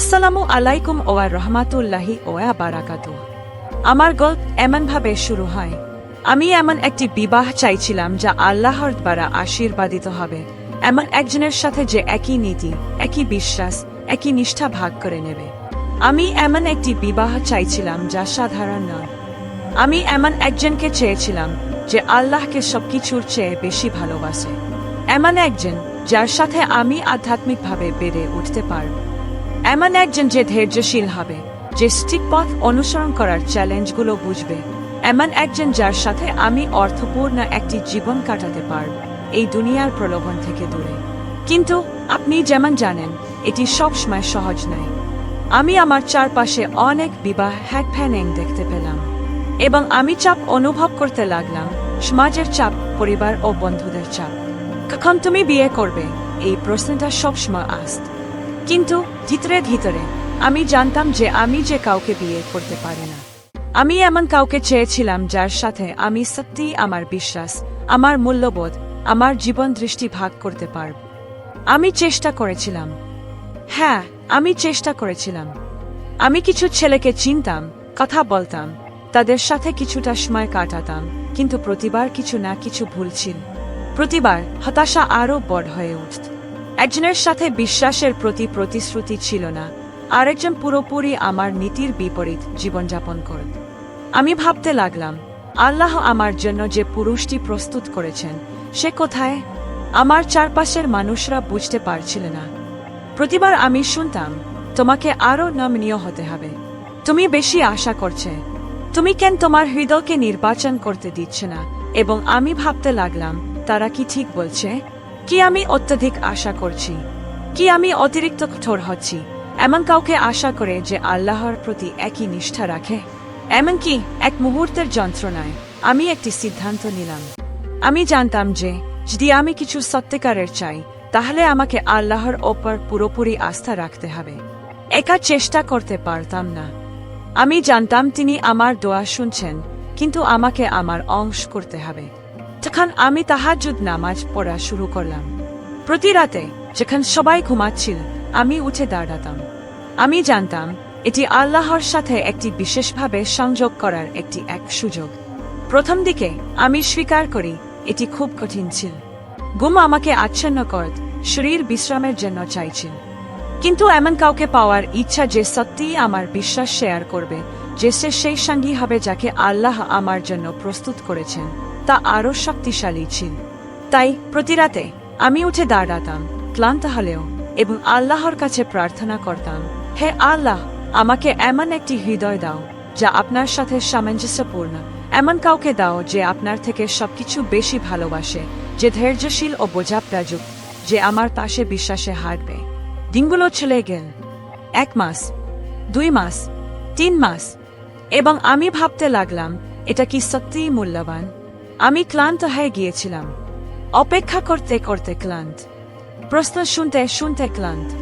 আসসালামু আলাইকুম ওয়া রহমাতুল্লাহি ওয়া বারাকাতু আমার গল্প এমনভাবে শুরু হয়। আমি এমন একটি বিবাহ চাইছিলাম যা আল্লাহর দ্বারা আশীর্বাদিত হবে। এমন একজনের সাথে যে একই নীতি, একই বিশ্বাস, একই নিষ্ঠা ভাগ করে নেবে। আমি এমন একটি বিবাহ চাইছিলাম যা সাধারণ নয়। আমি এমন একজনকে চেয়েছিলাম যে আল্লাহকে সবকিছুর চেয়ে বেশি ভালোবাসে। এমন একজন যার সাথে আমি আধ্যাত্মিকভাবে বেড়ে উঠতে পারব। এমন একজন যে ধৈর্যশীল হবে, যে স্টিক পথ অনুসরণ করার চ্যালেঞ্জগুলো বুঝবে। এমন একজন যার সাথে আমি অর্থপূর্ণ একটি জীবন কাটাতে পারব, এই দুনিয়ার প্রলোভন থেকে দূরে। কিন্তু আপনি যেমন জানেন, এটি সবসময় সহজ নয়। আমি আমার চারপাশে অনেক বিবাহ হ্যাক ফ্যানিং দেখতে পেলাম এবং আমি চাপ অনুভব করতে লাগলাম, সমাজের চাপ, পরিবার ও বন্ধুদের চাপ। কখন তুমি বিয়ে করবে? এই প্রশ্নটা সবসময় আসত। কিন্তু ভিতরে ভিতরে, আমি জানতাম যে আমি যে কাউকে বিয়ে করতে পারি না। আমি এমন কাউকে চেয়েছিলাম যার সাথে আমি সত্যি আমার বিশ্বাস, আমার মূল্যবোধ, আমার জীবন দৃষ্টি ভাগ করতে পারব। আমি চেষ্টা করেছিলাম। হ্যাঁ আমি চেষ্টা করেছিলাম। আমি কিছু ছেলেকে চিনতাম, কথা বলতাম, তাদের সাথে কিছুটা সময় কাটাতাম, কিন্তু প্রতিবার কিছু না কিছু ভুল ছিল। প্রতিবার হতাশা আরও বড় হয়ে উঠত। একজনের সাথে বিশ্বাসের প্রতি প্রতিশ্রুতি ছিল না। আরেকজন পুরোপুরি আমার নীতির বিপরীত জীবনযাপন করত আমি ভাবতে লাগলাম, আল্লাহ আমার জন্য যে পুরুষটি প্রস্তুত করেছেন, সে কোথায়? আমার চারপাশের মানুষরা বুঝতে পারছিল না। প্রতিবার আমি শুনতাম, তোমাকে আরও নমনীয় হতে হবে। তুমি বেশি আশা করছে। তুমি কেন তোমার হৃদয়কে নির্বাচন করতে দিচ্ছে না? এবং আমি ভাবতে লাগলাম, তারা কি ঠিক বলছে? কি আমি অত্যধিক আশা করছি? কি আমি অতিরিক্ত কঠোর হচ্ছি? এমন কাউকে আশা করে যে আল্লাহর প্রতি একই নিষ্ঠা রাখে? এমনকি এক মুহূর্তের যন্ত্রণায় আমি একটি সিদ্ধান্ত নিলাম। আমি জানতাম যে, যদি আমি কিছু সত্যিকারের চাই, তাহলে আমাকে আল্লাহর ওপর পুরোপুরি আস্থা রাখতে হবে। একা চেষ্টা করতে পারতাম না। আমি জানতাম তিনি আমার দোয়া শুনছেন, কিন্তু আমাকে আমার অংশ করতে হবে। তখন আমি তাহাজুদ নামাজ পড়া শুরু করলাম। প্রতি রাতে যখন সবাই ঘুমাচ্ছিল, আমি উঠে দাঁড়াতাম। আমি জানতাম, এটি আল্লাহর সাথে একটি বিশেষভাবে সংযোগ করার একটি এক সুযোগ। প্রথম দিকে আমি স্বীকার করি, এটি খুব কঠিন ছিল। গুম আমাকে আচ্ছন্ন করত শরীর বিশ্রামের জন্য চাইছিল। কিন্তু এমন কাউকে পাওয়ার ইচ্ছা যে সত্যিই আমার বিশ্বাস শেয়ার করবে, যে সে সেই সঙ্গী হবে যাকে আল্লাহ আমার জন্য প্রস্তুত করেছেন। তা আরও শক্তিশালী ছিল। তাই প্রতি রাতে আমি উঠে দাঁড়াতাম, ক্লান্ত হলেও, এবং আল্লাহর কাছে প্রার্থনা করতাম, হে আল্লাহ, আমাকে এমন একটি হৃদয় দাও, যা আপনার সাথে সামঞ্জস্যপূর্ণ, এমন কাউকে দাও যে আপনার থেকে সবকিছু বেশি ভালোবাসে, যে ধৈর্যশীল ও বোঝাপ্রাযুক যে আমার পাশে বিশ্বাসে হারবে দিনগুলো চলে গেল। এক মাস, দুই মাস, তিন মাস, এবং আমি ভাবতে লাগলাম, এটা কি সত্যিই মূল্যবান? আমি ক্লান্ত হয়ে গিয়েছিলাম। অপেক্ষা করতে করতে ক্লান্ত। প্রশ্ন শুনতে শুনতে ক্লান্ত।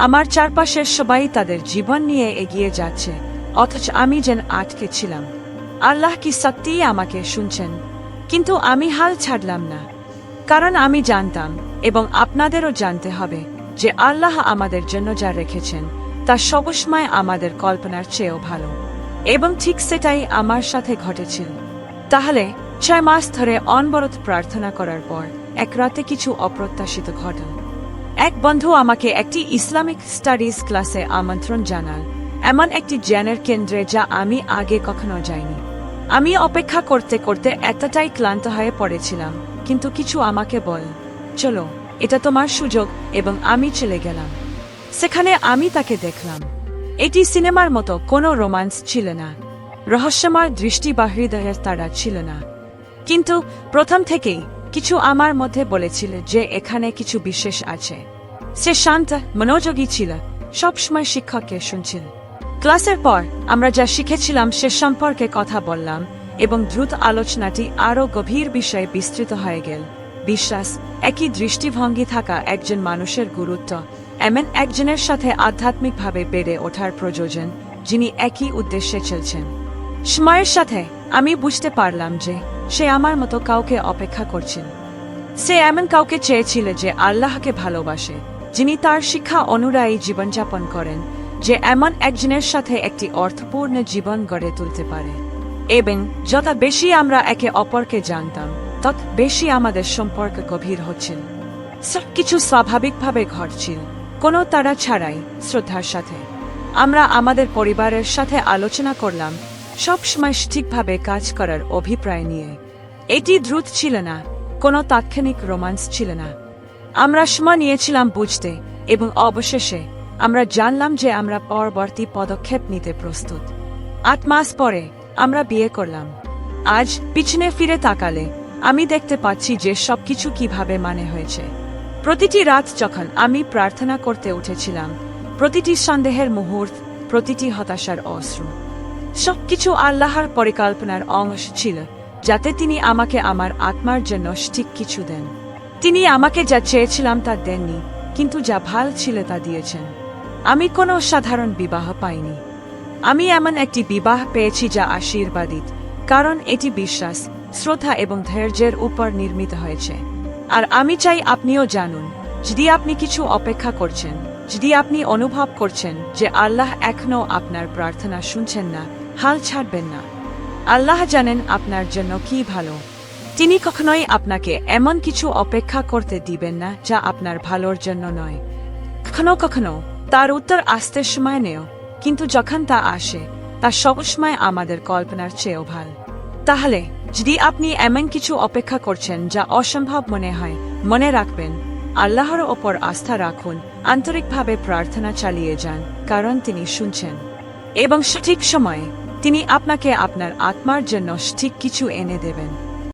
আমার চারপাশের সবাই তাদের জীবন নিয়ে এগিয়ে যাচ্ছে, অথচ আমি যেন আটকে ছিলাম। আল্লাহ কি সত্যিই আমাকে শুনছেন? কিন্তু আমি হাল ছাড়লাম না। কারণ আমি জানতাম এবং আপনাদেরও জানতে হবে যে আল্লাহ আমাদের জন্য যা রেখেছেন, তা সবসময় আমাদের কল্পনার চেয়েও ভালো। এবং ঠিক সেটাই আমার সাথে ঘটেছিল। তাহলে ছয় মাস ধরে অনবরত প্রার্থনা করার পর এক রাতে কিছু অপ্রত্যাশিত ঘটল এক বন্ধু আমাকে একটি ইসলামিক স্টাডিজ ক্লাসে আমন্ত্রণ জানাল এমন একটি জ্ঞানের কেন্দ্রে যা আমি আগে কখনো যাইনি। আমি অপেক্ষা করতে করতে এতটাই ক্লান্ত হয়ে পড়েছিলাম, কিন্তু কিছু আমাকে বল, চলো, এটা তোমার সুযোগ এবং আমি চলে গেলাম। সেখানে আমি তাকে দেখলাম। এটি সিনেমার মতো, কোনো রোমান্স ছিল না। রহস্যময় দৃষ্টি বা হৃদয়ের তারা ছিল না। কিন্তু প্রথম থেকেই কিছু আমার মধ্যে বলেছিল যে এখানে কিছু বিশেষ আছে। সে শান্ত, মনোযোগী ছিল, সবসময় শিক্ষককে শুনছিল। ক্লাসের পর আমরা যা শিখেছিলাম সে সম্পর্কে কথা বললাম এবং দ্রুত আলোচনাটি আরও গভীর বিষয়ে বিস্তৃত হয়ে গেল। বিশ্বাস, একই দৃষ্টিভঙ্গি থাকা একজন মানুষের গুরুত্ব, এমন একজনের সাথে আধ্যাত্মিকভাবে বেড়ে ওঠার প্রয়োজন যিনি একই উদ্দেশ্যে চলছেন। সময়ের সাথে আমি বুঝতে পারলাম যে সে আমার মতো কাউকে অপেক্ষা করছিল সে এমন কাউকে চেয়েছিল যে আল্লাহকে ভালোবাসে, যিনি তার শিক্ষা অনুযায়ী জীবনযাপন করেন, যে এমন একজনের সাথে একটি অর্থপূর্ণ জীবন গড়ে তুলতে পারে। এবং যত বেশি আমরা একে অপরকে জানতাম, তত বেশি আমাদের সম্পর্ক গভীর হচ্ছিল। সবকিছু স্বাভাবিকভাবে ঘটছিল, কোনো তারা ছাড়াই শ্রদ্ধার সাথে। আমরা আমাদের পরিবারের সাথে আলোচনা করলাম সবসময় সঠিকভাবে কাজ করার অভিপ্রায় নিয়ে। এটি দ্রুত ছিল না, কোনো তাৎক্ষণিক রোমান্স ছিল না। আমরা সময় নিয়েছিলাম বুঝতে এবং অবশেষে আমরা জানলাম যে আমরা পরবর্তী পদক্ষেপ নিতে প্রস্তুত। আট মাস পরে আমরা বিয়ে করলাম। আজ পিছনে ফিরে তাকালে আমি দেখতে পাচ্ছি যে সবকিছু কীভাবে মানে হয়েছে। প্রতিটি রাত যখন আমি প্রার্থনা করতে উঠেছিলাম, প্রতিটি সন্দেহের মুহূর্ত, প্রতিটি হতাশার অশ্রু। সবকিছু আল্লাহর পরিকল্পনার অংশ ছিল, যাতে তিনি আমাকে আমার আত্মার জন্য ঠিক কিছু দেন। তিনি আমাকে যা চেয়েছিলাম তা দেননি, কিন্তু যা ভালো ছিল তা দিয়েছেন। আমি কোনো সাধারণ বিবাহ পাইনি। আমি এমন একটি বিবাহ পেয়েছি যা আশীর্বাদিত, কারণ এটি বিশ্বাস, শ্রদ্ধা এবং ধৈর্যের উপর নির্মিত হয়েছে। আর আমি চাই আপনিও জানুন, যদি আপনি কিছু অপেক্ষা করছেন, যদি আপনি অনুভব করছেন যে আল্লাহ এখনও আপনার প্রার্থনা শুনছেন না হাল ছাড়বেন না। আল্লাহ জানেন আপনার জন্য কি ভালো। তিনি কখনোই আপনাকে এমন কিছু অপেক্ষা করতে দিবেন না যা আপনার ভালোর জন্য নয়। কখনো কখনো তার উত্তর আসতে সময় নেও, কিন্তু যখন তা আসে, তা সবসময় আমাদের কল্পনার চেয়েও ভালো। তাহলে, যদি আপনি এমন কিছু অপেক্ষা করছেন যা অসম্ভব মনে হয়, মনে রাখবেন, আল্লাহর ওপর আস্থা রাখুন, আন্তরিকভাবে প্রার্থনা চালিয়ে যান, কারণ তিনি শুনছেন। এবং সঠিক সময়ে তিনি আপনাকে আপনার আত্মার জন্য ঠিক কিছু এনে দেবেন।